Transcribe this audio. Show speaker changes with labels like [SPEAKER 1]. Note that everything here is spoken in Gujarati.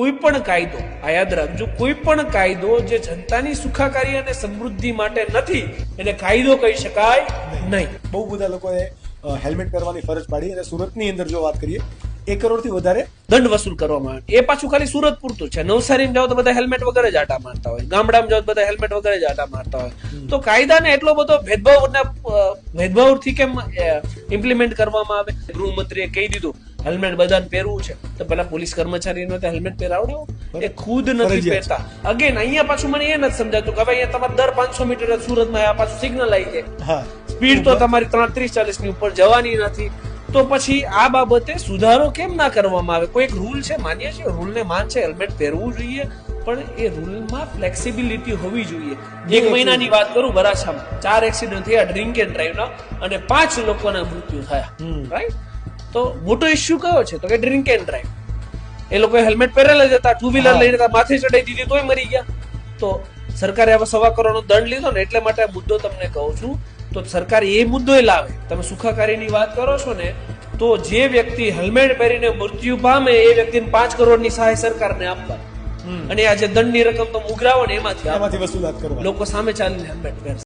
[SPEAKER 1] કોઈ પણ કાયદો આ યાદ રાખજો કોઈ પણ કાયદો જે જનતાની સુખાકારી અને સમૃદ્ધિ માટે નથી એને કાયદો કહી શકાય નહીં.
[SPEAKER 2] બહુ બધા લોકોએ હેલ્મેટ પહેરવાની ફરજ પાડી અને સુરતની અંદર જો વાત કરીએ એક કરોડથી વધારે
[SPEAKER 1] દંડ વસૂલ કરવામાં આવે એ પાછું ખાલી સુરત પૂરતું છે. નવસારીમાં જાઓ તો બધા હેલ્મેટ વગર જ આટા મારતા હોય. ગામડામાં જાઓ તો બધા હેલ્મેટ વગર જ આટા મારતા હોય. તો કાયદાને એટલો બધો ભેદભાવ ભેદભાવથી કેમ ઇમ્પ્લિમેન્ટ કરવામાં આવે? ગૃહમંત્રીએ કહી દીધું. હેલ્મેટ બધાને પહેરવું છે. તો પેલા પોલીસ કર્મચારીનો તો હેલ્મેટ પહેરાવડાવો એ ખુદ નથી પહેરતા. અગેન અહીંયા પાછું મને એ નથી સમજાતું કે હવે અહીંયા તમારે દર પાંચસો મીટર સુરતમાં આ પાછું સિગ્નલ આવી જાય. સ્પીડ તો તમારી ત્રણ ત્રીસ ચાલીસની ઉપર જવાની નથી. તો પછી આ બાબતે સુધારો કેમ ના કરવામાં આવે? કોઈ એક રૂલ છે? માન્ય છે રૂલ ને માન છે. હેલ્મેટ પહેરવું જોઈએ. પણ એ રૂલમાં ફ્લેક્સિબિલિટી હોવી જોઈએ. એક મહિનાની વાત કરું વરાછામાં. ચાર એક્સિડન્ટ થયા ડ્રિંક એન્ડ ડ્રાઈવના અને પાંચ લોકોના મૃત્યુ થયા. રાઈટ તો મોટો ઇસ્યુ કયો છે? તો કે ડ્રિંક એન્ડ ડ્રાઈવ એ લોકો હેલ્મેટ પહેરેલા જ હતા ટુ વ્હીલર લઈને માથે ચડાઈ દીધી તોય મરી ગયા. તો સરકારે હવે સવા કરોડનો દંડ લીધો ને એટલે માટે આ મુદ્દો તમને કહું છું. તો સરકાર એ મુદ્દો લાવે. તમે સુખાકારીની વાત કરો છો ને તો જે વ્યક્તિ હેલ્મેટ પહેરીને મૃત્યુ પામે એ વ્યક્તિને પાંચ કરોડની સહાય સરકારને આપવા અને આ જે દંડની રકમ તમે ઉઘરાવો ને એમાંથી.
[SPEAKER 2] એમાંથી વસૂલાત કરો
[SPEAKER 1] લોકો સામે ચાલીને હેલ્મેટ પહેરશે.